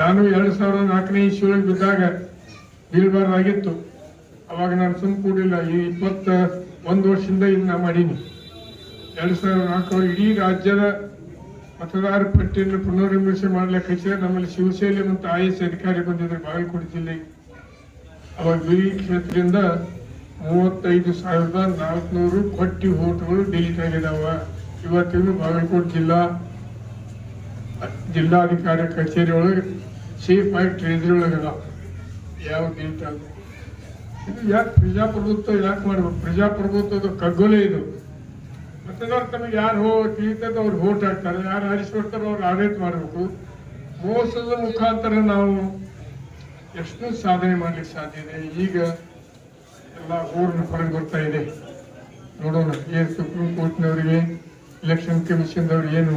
ನಾನು ಎರಡು ಸಾವಿರದ ನಾಲ್ಕನೇ ಇಸ್ವಿಯೊಳಗೆ ಬಿದ್ದಾಗ ಬೀಳ್ಬಾರ್ದಾಗಿತ್ತು. ಅವಾಗ ನಾನು ಸುಮ್ ಕೂಡಿಲ್ಲ ಈ ಇಪ್ಪತ್ತ ಒಂದು ವರ್ಷದಿಂದ ಇದನ್ನ ಮಾಡೀನಿ. ಎರಡು ಸಾವಿರದ ನಾಲ್ಕು ಇಡೀ ರಾಜ್ಯದ ಮತದಾರ ಪಟ್ಟಿಯನ್ನು ಪುನರ್ವಿಮರ್ಶೆ ಮಾಡ್ಲಿಕ್ಕೆ ನಮ್ಮಲ್ಲಿ ಶಿವಸೇನೆ ಮತ್ತು ಐ ಎಸ್ ಅಧಿಕಾರಿ ಬಂದಿದ್ರು ಬಾಗಲಕೋಟೆ ಜಿಲ್ಲೆ. ಅವಾಗ ಬಿಳಿ ಕ್ಷೇತ್ರದಿಂದ ಮೂವತ್ತೈದು ಸಾವಿರದ ನಾಲ್ಕುನೂರು ಕೊಟ್ಟಿ ಓಟ್ಗಳು ಡಿಲೀಟ್ ಆಗಿದಾವ. ಇವತ್ತಿಗೂ ಬಾಗಲಕೋಟೆ ಜಿಲ್ಲಾ ಜಿಲ್ಲಾಧಿಕಾರಿ ಕಚೇರಿ ಒಳಗೆ ಚೀಫ್ ಆಗಿ ಟ್ರೇಜರಿ ಒಳಗೆ ಯಾವ ಆಗ ಇದು ಯಾಕೆ ಪ್ರಜಾಪ್ರಭುತ್ವ ಯಾಕೆ ಮಾಡ್ಬೇಕು. ಪ್ರಜಾಪ್ರಭುತ್ವದ ಕಗ್ಗೊಲೆ ಇದು. ಮತದಾರ ತಮಗೆ ಯಾರು ಹೋ ತಿಳಿತದ ಅವ್ರು ಓಟ್ ಹಾಕ್ತಾರೆ. ಯಾರು ಆರಿಸ್ಕೊಡ್ತಾರೋ ಅವ್ರು ಆಡಳಿತ ಮಾಡಬೇಕು. ಮೋಸದ ಮುಖಾಂತರ ನಾವು ಎಷ್ಟು ಸಾಧನೆ ಮಾಡ್ಲಿಕ್ಕೆ ಸಾಧ್ಯ ಇದೆ. ಈಗ ಎಲ್ಲ ಊರಿನ ಹೊರಗೆ ಬರ್ತಾ ಇದೆ. ನೋಡೋಣ. ಏನು ಸುಪ್ರೀಂ ಕೋರ್ಟ್ನವರಿಗೆ ಎಲೆಕ್ಷನ್ ಕಮಿಷನ್ದವ್ರು ಏನು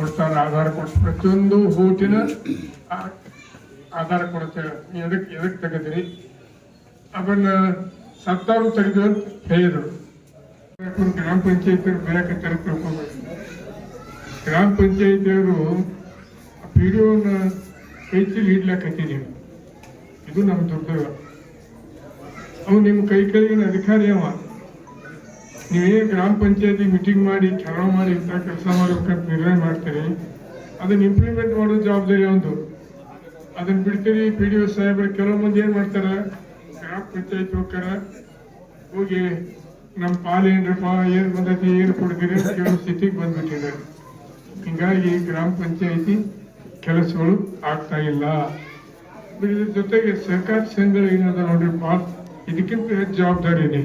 ಕೊಡ್ತಾರೆ, ಆಧಾರ ಕೊಟ್ಟು ಪ್ರತಿಯೊಂದು ಆ- ಆಧಾರ ಕೊಡುತ್ತೆ. ಎದಕ್ಕೆ ಎದಕ್ಕೆ ತೆಗೆದಿರಿ? ಅದನ್ನ ಸತ್ತಾರು ತೆಗೆದು ಹೇಳಿದರು. ಗ್ರಾಮ ಪಂಚಾಯತ್ ಬೇರೆ ತಿಳ್ಕೊಬೇಕು ಗ್ರಾಮ ಪಂಚಾಯತಿಯವರು ಪಿ ಡಿ ಒನ ಕೈಚಲ್ಲಿ ಇಡ್ಲಾಕತ್ತಿದ್ದೀವಿ ಇದು ನಮ್ಮ ದುರ್ದೈವ. ಅವು ನಿಮ್ಮ ಕೈ ಕೈಗಿನ ಅಧಿಕಾರಿ ಅವ. ನೀವೇನು ಗ್ರಾಮ ಪಂಚಾಯತಿ ಮೀಟಿಂಗ್ ಮಾಡಿ, ಚಲೋ ಮಾಡಿ ಇಂಥ ಕೆಲಸ ಮಾಡ್ಬೇಕಂತ ನಿರ್ಣಯ ಮಾಡ್ತೀರಿ? ಅದನ್ನ ಇಂಪ್ಲಿಮೆಂಟ್ ಮಾಡೋ ಜವಾಬ್ದಾರಿ ಒಂದು ಅದನ್ನ ಬಿಡ್ತೀರಿ ಪಿ ಡಿ ಒ ಸಾಹೇಬ್ರು. ಕೆಲವು ಮಂದಿ ಏನ್ ಮಾಡ್ತಾರ? ಗ್ರಾಮ ಪಂಚಾಯತ್ ಹೋಗ್ತಾರ ಹೋಗಿ ನಮ್ಮ ಪಾಲ್ ಏನ್ರಪ್ಪ ಏನ್ ಬಂದೈತಿ, ಏನು ಕೊಡ್ತೀರಿ ಅಂತ ಕೇಳೋ ಸ್ಥಿತಿಗೆ ಬಂದ್ಬಿಟ್ಟಿದೆ ಹಿಂಗಾಗಿ ಗ್ರಾಮ ಪಂಚಾಯತಿ ಕೆಲಸಗಳು ಆಗ್ತಾ ಇಲ್ಲ. ಇದ್ರ ಜೊತೆಗೆ ಸರ್ಕಾರಿ ಸಂಘಗಳು ಏನದ ನೋಡ್ರಿ, ಪಾಲ್ ಇದಕ್ಕಿಂತ ಹೆಚ್ಚು ಜವಾಬ್ದಾರಿ ಇದೆ.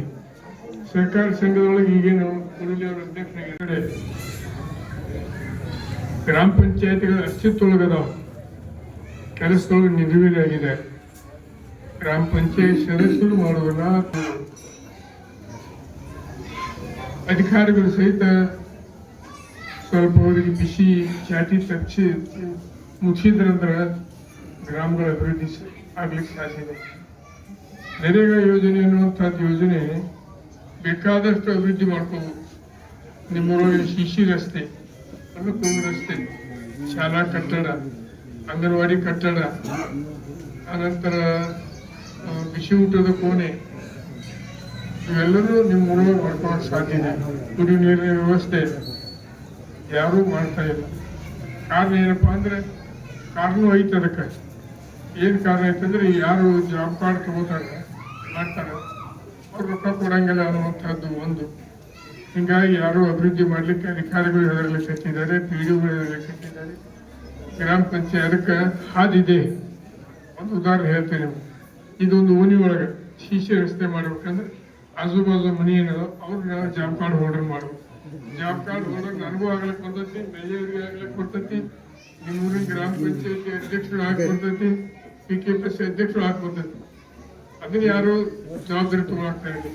ಸರ್ಕಾರಿ ಸಂಘದೊಳಗೆ ಈಗೇನು ಮುರಳಿ ಅವರ ಅಧ್ಯಕ್ಷರಾಗಿದ್ದಾರೆ ಗ್ರಾಮ ಪಂಚಾಯತ್ಗಳ ಅಸ್ತಿತ್ವದ ಕೆಲಸದೊಳಗೆ ನಿರ್ವೀರ್ಯಾಗಿದೆ ಗ್ರಾಮ ಪಂಚಾಯತ್ ಸದಸ್ಯರು ಮಾಡುವಲ್ಲ ಅಧಿಕಾರಿಗಳು ಸಹಿತ ಸ್ವಲ್ಪ ಅವರಿಗೆ ಬಿಸಿ, ಚಾಟಿ ತಪ್ಪಿಸಿ ಮುಗಿಸಿದ್ರಂದ್ರೆ ಗ್ರಾಮಗಳ ಅಭಿವೃದ್ಧಿ ಆಗ್ಲಿಕ್ಕೆ ಸಾಧ್ಯ ನರೇಗಾ ಯೋಜನೆ ಅನ್ನುವಂಥದ್ದು ಯೋಜನೆ ಬೇಕಾದಷ್ಟು ಅಭಿವೃದ್ಧಿ ಮಾಡ್ಕೋಬಹುದು ನಿಮ್ಮೂರಲ್ಲಿ ಶಿಶಿ ರಸ್ತೆ ಅನುಕೂಲ ರಸ್ತೆ, ಶಾಲಾ ಕಟ್ಟಡ, ಅಂಗನವಾಡಿ ಕಟ್ಟಡ ಅನಂತರ ಬಿಸಿ ಊಟದ ಕೋಣೆ ಇವೆಲ್ಲರೂ ನಿಮ್ಮ ಊರೊಳಗೆ ಮಾಡ್ಕೊಳ್ಳೋಕೆ ಸಾಧ್ಯ ಇದೆ. ಕುಡಿಯುವ ನೀರಿನ ವ್ಯವಸ್ಥೆ ಯಾರೂ ಮಾಡ್ತಾ ಇಲ್ಲ. ಕಾರಣ ಏನಪ್ಪ ಅಂದ್ರೆ, ಕಾರಣ ಐತೆ ಅದಕ್ಕೆ. ಏನು ಕಾರಣ ಐತಂದ್ರೆ ಯಾರು ಜಾಬ್ ಕಾರ್ಡ್ ತಗೋತಾರೆ, ಮಾಡ್ತಾರೆ ಅವ್ರು ರೊಕ್ಕ ಕೊಡಂಗಿಲ್ಲ ಅನ್ನುವಂಥದ್ದು ಒಂದು. ಹಿಂಗಾಗಿ ಯಾರು ಅಭಿವೃದ್ಧಿ ಮಾಡಲಿಕ್ಕೆ ಅಧಿಕಾರಿಗಳು ಹೆದರ್ಲಿಕ್ಕೆ ಕಟ್ಟಿದ್ದಾರೆ ಪಿ ಡಿಗಳು ಹೆದರ್ಲಿಕ್ಕೆ ಕಟ್ಟಿದ್ದಾರೆ. ಗ್ರಾಮ ಪಂಚಾಯತ್ಗೆ ಹಾದಿದೆ. ಒಂದು ಉದಾಹರಣೆ ಹೇಳ್ತೇನೆ. ಇದೊಂದು ಓಣಿ ಒಳಗೆ ಶಿಶಿ ರಸ್ತೆ ಮಾಡ್ಬೇಕಂದ್ರೆ ಆಜು ಬಾಜು ಮನಿ ಏನದ ಅವ್ರನ್ನ ಜಾಬ್ ಕಾರ್ಡ್ ಹೋಲ್ಡರ್ ಮಾಡಬೇಕು. ಜಾಬ್ ಕಾರ್ಡ್ ಹೋಲ್ಡರ್ ನನಗೂ ಆಗ್ಲಿಕ್ಕೆ ಬರ್ತೈತಿ ಮೇಯರ್ಗೆ ಆಗ್ಲಿಕ್ಕೆ ಬರ್ತೈತಿ ನಿಮ್ಮೂರಿನ ಗ್ರಾಮ ಪಂಚಾಯತಿ ಅಧ್ಯಕ್ಷರು ಆಗಿ ಬರ್ತೈತಿ ಪಿ ಕೆ ಪಿ ಸಿ ಅಧ್ಯಕ್ಷರು ಆಗಿ ಬರ್ತೈತಿ ಅದನ್ನ ಯಾರು ಜವಾಬ್ದಾರಿ ತಗೊಳಕ್ತಾ ಇಲ್ಲ.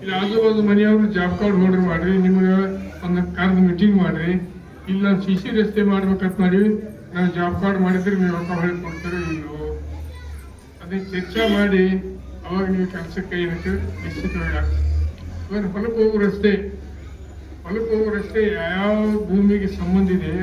ಇಲ್ಲಿ ಆಜು ಬಾಜು ಮನೆಯವರು ಜಾಬ್ ಕಾರ್ಡ್ ಹೋಲ್ಡರ್ ಮಾಡ್ರಿ, ನಿಮಗೆ ಒಂದು ಕಾರ್ಡ್ ಮೀಟಿಂಗ್ ಮಾಡ್ರಿ. ಇಲ್ಲ ಸಿ ಸಿ ರಸ್ತೆ ಮಾಡ್ಬೇಕಂತ ಮಾಡಿ ನಾನು ಜಾಬ್ ಕಾರ್ಡ್ ಮಾಡಿದ್ರೆ ನೀವು ರೊಕ್ಕ ಹೊಳಿ ಕೊಡ್ತಾರೆ ಇಲ್ಲೋ ಅದನ್ನ ಚರ್ಚೆ ಮಾಡಿ, ಅವಾಗ ನೀವು ಕೆಲಸಕ್ಕೆ ಏನಕ್ಕೆ ನಿಶ್ಚಿತವಾಗಿ ಆಗ್ತದೆ. ಹೊಲಕ್ಕೆ ಹೋಗೋ ರಸ್ತೆ, ಹೊಲಕ್ಕೆ ಹೋಗೋ ರಸ್ತೆ ಯಾವ ಭೂಮಿಗೆ ಸಂಬಂಧ ಇದೆ?